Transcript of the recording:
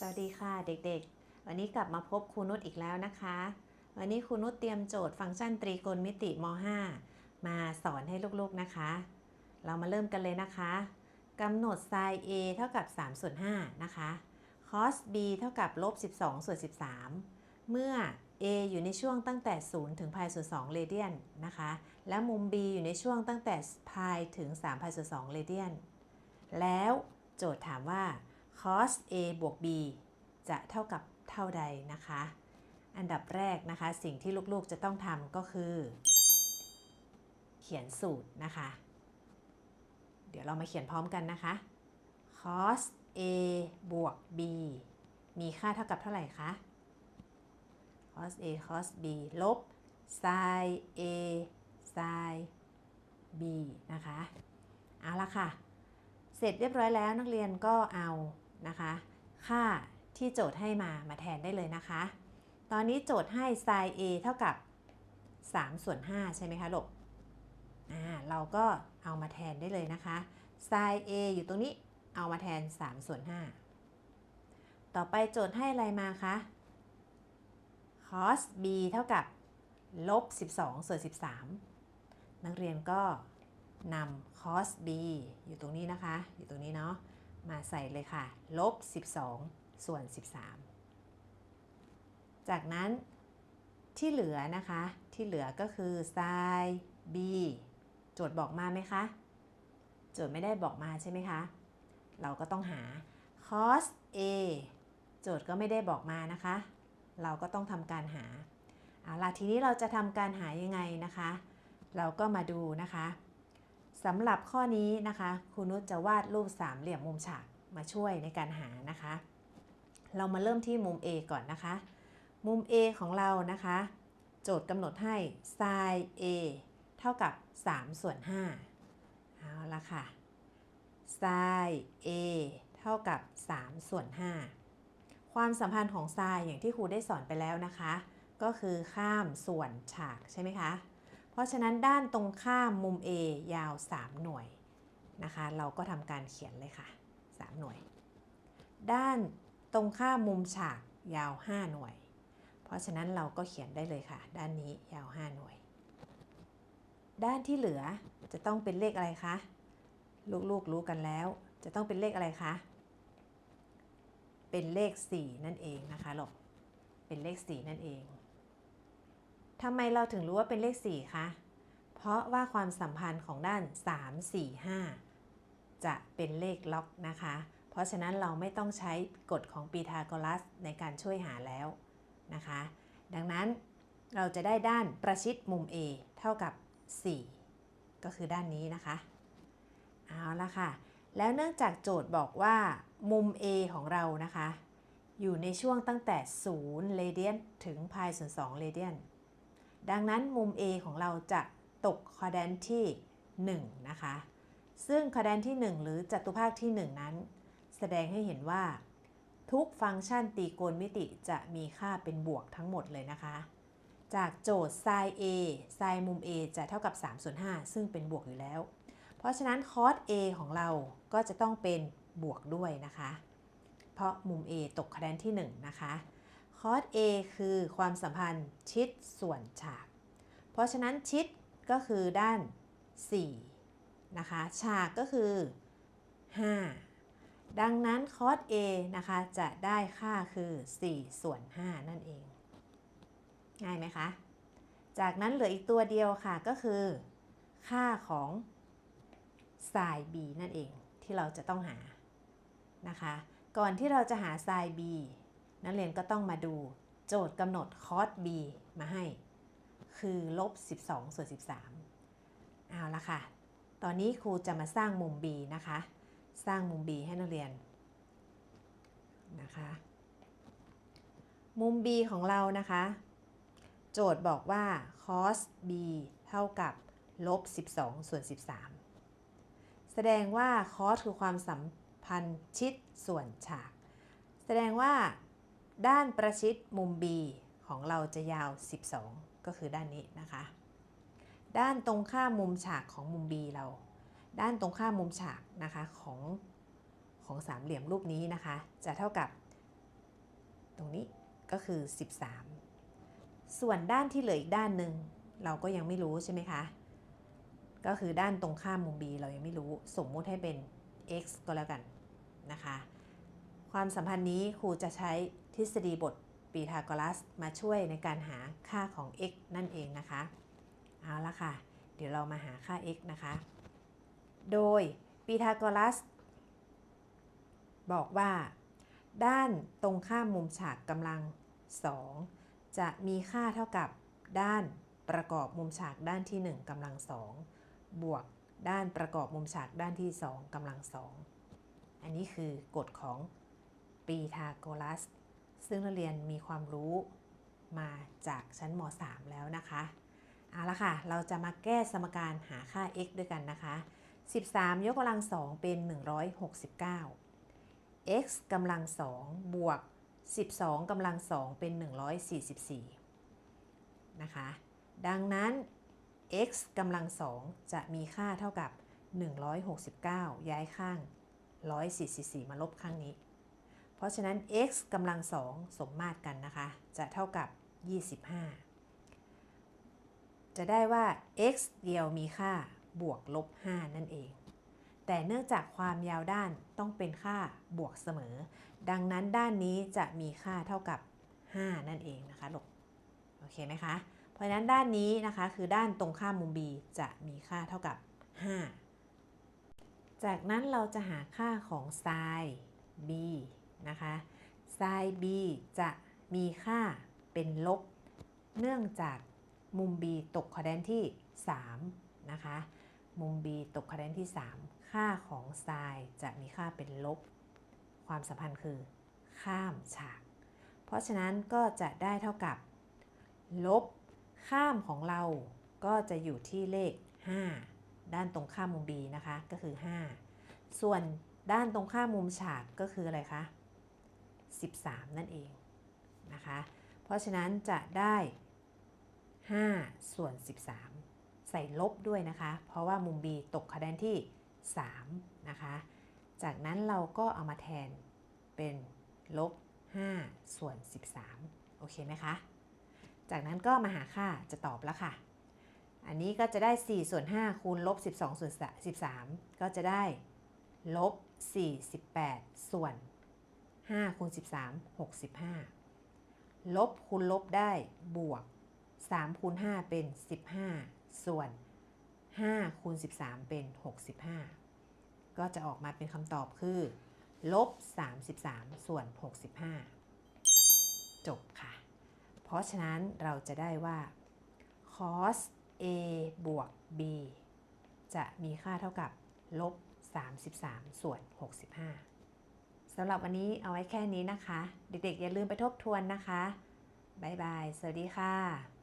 สวัสดีค่ะเด็กๆ วันนี้กลับมาพบครูนุชอีกแล้วนะคะ วันนี้ครูนุชเตรียมโจทย์ฟังก์ชันตรีโกณมิติม .5 มาสอนให้ลูกๆนะคะ เรามาเริ่มกันเลยนะคะกำหนด sin a เท่ากับ3ส่วน5นะคะ cos b เท่ากับลบ12ส่วน13 เมื่อ a อยู่ในช่วงตั้งแต่ 0 ถึง pi ส่วน2เรเดียนนะคะ และมุม b อยู่ในช่วงตั้งแต่ pi ถึง3 pi ส่วน2เรเดียน แล้วโจทย์ถามว่า cos a บวก b จะเท่ากับเท่าใดนะคะ อันดับแรกนะคะสิ่งที่ลูกๆจะต้องทำก็คือ เขียนสูตรนะคะ เดี๋ยวเรามาเขียนพร้อมกันนะคะ cos a บวก b มีค่าเท่ากับเท่าไหร่คะ cos a cos b ลบ sin a sin b นะคะ เอาละค่ะ เสร็จเรียบร้อยแล้วนักเรียนก็เอา นะคะ ค่าที่โจทย์ให้มามาแทนได้เลยนะคะ ตอนนี้โจทย์ให้ sin a เท่ากับ3ส่วน5ใช่ไหมคะลูกอ่าเราก็เอามาแทนได้เลยนะคะ sin a อยู่ตรงนี้เอามาแทน3ส่วน5ต่อไปโจทย์ให้อะไรมาคะ cos b เท่ากับลบ12ส่วน13 นักเรียนก็นำ cos b อยู่ตรงนี้นะคะ อยู่ตรงนี้เนาะ มาใส่เลยค่ะ ลบ 12 ส่วน 13 จากนั้นที่เหลือนะคะ ที่เหลือก็คือ sin b โจทย์บอกมาไหมคะ โจทย์ไม่ได้บอกมาใช่ไหมคะ เราก็ต้องหา cos a โจทย์ก็ไม่ได้บอกมานะคะ เราก็ต้องทำการหา เอาล่ะทีนี้เราจะทำการหายังไงนะคะ เราก็มาดูนะคะ สำหรับข้อนี้นะคะครูนุชจะวาดรูปสามเหลี่ยมมุมฉากมาช่วยในการหานะคะ เรามาเริ่มที่มุม A ก่อนนะคะ มุม A ของเรานะคะ โจทย์กำหนดให้ sin A เท่ากับ3ส่วน5เอาละค่ะ sin A เท่ากับ3ส่วน5ความสัมพันธ์ของ sin อย่างที่ครูได้สอนไปแล้วนะคะ ก็คือข้ามส่วนฉากใช่ไหมคะ เพราะฉะนั้นด้านตรงข้ามมุม A ยาว 3 หน่วยนะคะ เราก็ทำการเขียนเลยค่ะ 3 หน่วย ด้านตรงข้ามมุมฉากยาว 5 หน่วย เพราะฉะนั้นเราก็เขียนได้เลยค่ะ ด้านนี้ยาว 5 หน่วย ด้านที่เหลือจะต้องเป็นเลขอะไรคะ ลูกๆรู้กันแล้ว จะต้องเป็นเลขอะไรคะ เป็นเลข 4 นั่นเองนะคะลูกเป็นเลข 4 นั่นเอง ทำไมเราถึงรู้ว่าเป็นเลข 4 คะ เพราะว่าความสัมพันธ์ของด้าน 3 4 5 จะเป็นเลขล็อกนะคะ เพราะฉะนั้นเราไม่ต้องใช้กฎของปีทาโกรัสในการช่วยหาแล้วนะคะ ดังนั้นเราจะได้ด้านประชิดมุม A เท่ากับ 4 ก็คือด้านนี้นะคะ เอาละค่ะ แล้วเนื่องจากโจทย์บอกว่ามุม A ของเรานะคะ อยู่ในช่วงตั้งแต่ 0 เรเดียนถึง pi ส่วน2เรเดียน ดังนั้นมุม A ของเราจะตกคอแดนที่ 1 นะคะ ซึ่งคอแดนที่ 1 หรือจัตุภาคที่ 1 นั้น แสดงให้เห็นว่า ทุกฟังก์ชันตรีโกณมิติจะมีค่าเป็นบวกทั้งหมดเลยนะคะ จากโจทย์ sin A sin มุม A จะเท่ากับ3ส่วน5ซึ่งเป็นบวกอยู่แล้ว เพราะฉะนั้น cos A ของเราก็จะต้องเป็นบวกด้วยนะคะ เพราะมุม A ตกคะแนนที่ 1 นะคะ cos A คือความสัมพันธ์ชิดส่วนฉาก เพราะฉะนั้นชิดก็คือด้าน 4 นะคะ ฉากก็คือ 5 ดังนั้น cos A นะคะ จะได้ค่าคือ 4 ส่วน 5 นั่นเอง ง่ายไหมคะ จากนั้นเหลืออีกตัวเดียวค่ะก็คือ ค่าของ sin b นั่นเองที่เราจะต้องหานะคะ ก่อนที่เราจะหา sin b นักเรียนก็ต้องมาดูโจทย์กำหนด cos b มาให้ คือลบ 12 ส่วน 13 เอาละค่ะ ตอนนี้ครูจะมาสร้างมุม b นะคะ สร้างมุม b ให้นักเรียนนะคะ มุม b ของเรานะคะ โจทย์บอกว่า cos b เท่ากับลบ 12 ส่วน 13 แสดงว่า cos คือความสัมพันธ์ชิดส่วนฉาก แสดงว่า ด้านประชิดมุม B ของเราจะยาว 12 ก็คือด้านนี้นะคะ ด้านตรงข้ามมุมฉากของมุม B เรา ด้านตรงข้ามมุมฉากนะคะของของสามเหลี่ยมรูปนี้นะคะ จะเท่ากับ ตรงนี้ก็คือ 13 ส่วนด้านที่เหลืออีกด้านหนึ่งเราก็ยังไม่รู้ใช่ไหมคะ ก็คือด้านตรงข้ามมุม b เรายังไม่รู้ สมมุติให้เป็น x ก็แล้วกันนะคะ ความสัมพันธ์นี้ครูจะใช้ ทฤษฎีบทปีทาโกรัสมาช่วยในการหาค่าของ x นั่นเองนะคะ เอาละค่ะ เดี๋ยวเรามาหาค่า x นะคะ โดยปีทาโกรัส บอกว่า ด้านตรงข้ามมุมฉากกำลัง 2 จะมีค่าเท่ากับด้านประกอบมุมฉากด้านที่ 1กำลัง 2 บวกด้านประกอบมุมฉากด้านที่ 2กำลัง 2 อันนี้คือกฎของปีทาโกรัส ซึ่งนักเรียนมีความรู้มาจากชั้นม .3 แล้วนะคะเอาละค่ะ เราจะมาแก้สมการหาค่า x ด้วยกันนะคะ 13 ยกกำลัง 2 เป็น 169 x กำลัง 2 บวก 12 กำลัง 2 เป็น 144 นะคะ ดังนั้น x กำลัง 2 จะมีค่าเท่ากับ 169 ย้ายข้าง 144 มาลบข้างนี้ เพราะฉะนั้น x กำลัง2สมมาตรกันนะคะ จะเท่ากับ 25 จะได้ว่า x เดียวมีค่าบวกลบ 5 นั่นเอง แต่เนื่องจากความยาวด้านต้องเป็นค่าบวกเสมอ ดังนั้นด้านนี้จะมีค่าเท่ากับ 5 นั่นเองนะคะลูกโอเคไหมคะ เพราะฉะนั้นด้านนี้นะคะคือด้านตรงข้ามมุม b จะมีค่าเท่ากับ 5 จากนั้นเราจะหาค่าของ sin b นะคะ sin b จะมีค่าเป็นลบ เนื่องจากมุม b ตกคอแดนที่ 3 นะคะ มุม b ตกคอแดนที่ 3 ค่าของ sin จะมีค่าเป็นลบ ความสัมพันธ์คือ ข้ามฉาก เพราะฉะนั้นก็จะได้เท่ากับ ลบข้ามของเราก็จะอยู่ที่เลข 5 ด้านตรงข้ามมุม b นะคะ ก็คือ 5 ส่วนด้านตรงข้ามมุมฉากก็คืออะไรคะ 13 นั่นเองนะคะ เพราะฉะนั้นจะได้ 5 ส่วน 13 ใส่ลบด้วยนะคะ เพราะว่ามุม b ตกคะแนนที่ 3 นะคะ จากนั้นเราก็เอามาแทนเป็นลบ 5 ส่วน 13 โอเคไหมคะ จากนั้นก็มาหาค่าจะตอบแล้วค่ะ อันนี้ก็จะได้ 4 ส่วน 5 คูณลบ 12 ส่วน 13 ก็จะได้ลบ 48 ส่วน 5คูณ13 65 ลบคูณลบได้บวก 3คูณ5เป็น 15 ส่วน 5คูณ13 เป็น 65 ก็จะออกมาเป็นคำตอบคือ ลบ 33 ส่วน 65 จบค่ะ เพราะฉะนั้นเราจะได้ว่า cos a บวก b จะมีค่าเท่ากับ ลบ 33 ส่วน 65 สำหรับวันนี้เอาไว้แค่นี้นะคะ เด็กๆอย่าลืมไปทบทวนนะคะ บ๊ายบาย สวัสดีค่ะ